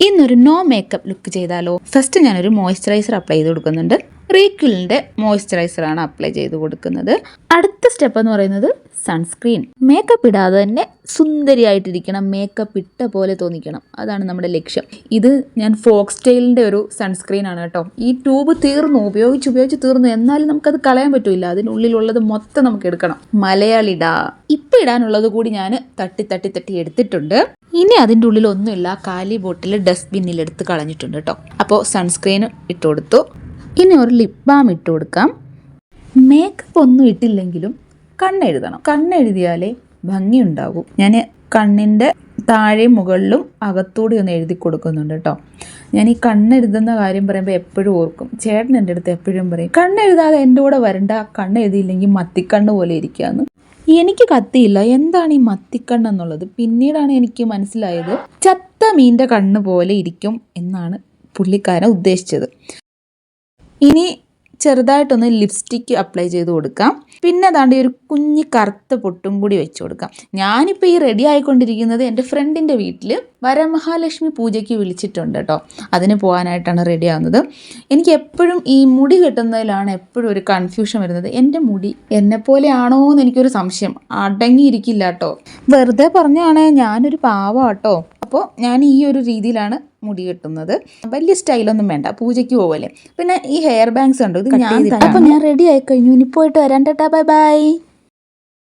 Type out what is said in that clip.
ഇന്നൊരു no makeup look ചെയ്താലോ? First ഞാനൊരു മോയ്സ്ചറൈസർ അപ്ലൈ ചെയ്ത് കൊടുക്കുന്നുണ്ട്. റീക്യുലിന്റെ മോയ്സ്ചറൈസർ ആണ് അപ്ലൈ ചെയ്ത് കൊടുക്കുന്നത്. അടുത്ത സ്റ്റെപ്പ് എന്ന് പറയുന്നത് സൺസ്ക്രീൻ മേക്കപ്പ് ഇടാതെ തന്നെ സുന്ദരിയായിട്ടിരിക്കണം മേക്കപ്പ് ഇട്ട പോലെ തോന്നിക്കണം. അതാണ് നമ്മുടെ ലക്ഷ്യം. ഇത് ഞാൻ ഫോക്സ് ടെയിലിന്റെ ഒരു സൺസ്ക്രീൻ ആണ് കേട്ടോ. ഈ ട്യൂബ് തീർന്നു ഉപയോഗിച്ച് ഉപയോഗിച്ച് തീർന്നു. എന്നാലും നമുക്കത് കളയാൻ പറ്റില്ല അതിനുള്ളിലുള്ളത് മൊത്തം നമുക്ക് എടുക്കണം. മലയാളിടാ. ഇപ്പം ഇടാനുള്ളത് കൂടി ഞാൻ തട്ടി തട്ടി തട്ടി എടുത്തിട്ടുണ്ട്. ഇനി അതിന്റെ ഉള്ളിൽ ഒന്നുമില്ല കാലി ബോട്ടിൽ ഡസ്റ്റ്ബിന്നിൽ എടുത്ത് കളഞ്ഞിട്ടുണ്ട് കേട്ടോ അപ്പോൾ സൺസ്ക്രീൻ ഇട്ട് കൊടുത്തു. ഇനി ഒരു ലിപ് ബാം ഇട്ട് കൊടുക്കാം. മേക്കപ്പ് ഒന്നും ഇട്ടില്ലെങ്കിലും കണ്ണെഴുതണം കണ്ണെഴുതിയാലേ ഭംഗിയുണ്ടാകും ഞാൻ കണ്ണിന്റെ താഴെ മുകളിലും അകത്തൂടി ഒന്ന് എഴുതി കൊടുക്കുന്നുണ്ട് കേട്ടോ ഞാൻ ഈ കണ്ണെഴുതുന്ന കാര്യം പറയുമ്പോൾ എപ്പോഴും ഓർക്കും. ചേട്ടൻ എന്റെ അടുത്ത് എപ്പോഴും പറയും കണ്ണെഴുതാതെ എന്റെ കൂടെ വരണ്ട. കണ്ണെഴുതിയില്ലെങ്കിൽ മത്തിക്കണ്ണ് പോലെ ഇരിക്കാന്ന്. എനിക്ക് കത്തിയില്ല. എന്താണ് ഈ മത്തിക്കണ്ണെന്നുള്ളത് പിന്നീടാണ് എനിക്ക് മനസ്സിലായത് ചത്ത മീന്റെ കണ്ണ് പോലെ ഇരിക്കും എന്നാണ് പുള്ളിക്കാരൻ ഉദ്ദേശിച്ചത്. ഇനി ചെറുതായിട്ടൊന്ന് ലിപ്സ്റ്റിക്ക് അപ്ലൈ ചെയ്ത് കൊടുക്കാം. പിന്നെ അതാണ്ട് ഒരു കുഞ്ഞി കറുത്ത പൊട്ടും കൂടി വെച്ച് കൊടുക്കാം. ഞാനിപ്പോൾ ഈ റെഡി ആയിക്കൊണ്ടിരിക്കുന്നത് എന്റെ ഫ്രണ്ടിന്റെ വീട്ടിൽ വരമഹാലക്ഷ്മി പൂജയ്ക്ക് വിളിച്ചിട്ടുണ്ട് കേട്ടോ അതിന് പോകാനായിട്ടാണ് റെഡി ആവുന്നത്. എനിക്ക് എപ്പോഴും ഈ മുടി കെട്ടുന്നതിലാണ് എപ്പോഴും ഒരു കൺഫ്യൂഷൻ വരുന്നത്. എന്റെ മുടി എന്നെ പോലെ ആണോ എന്ന് എനിക്കൊരു സംശയം. അടങ്ങിയിരിക്കില്ല കേട്ടോ വെറുതെ പറഞ്ഞാണ് ഞാനൊരു പാവാട്ടോ അപ്പോൾ ഞാൻ ഈ ഒരു രീതിയിലാണ് മുടി കെട്ടുന്നത്. വലിയ സ്റ്റൈലൊന്നും വേണ്ട പൂജയ്ക്ക് പോവല്ലേ. പിന്നെ ഈ ഹെയർ ബാങ്ക്സ് ഉണ്ട് ഇത് ഞാൻ അപ്പോൾ ഞാൻ റെഡി ആയി കഴിഞ്ഞു ഇനി പോയിട്ട് വരാൻ ടാറ്റാ ബൈ ബൈ.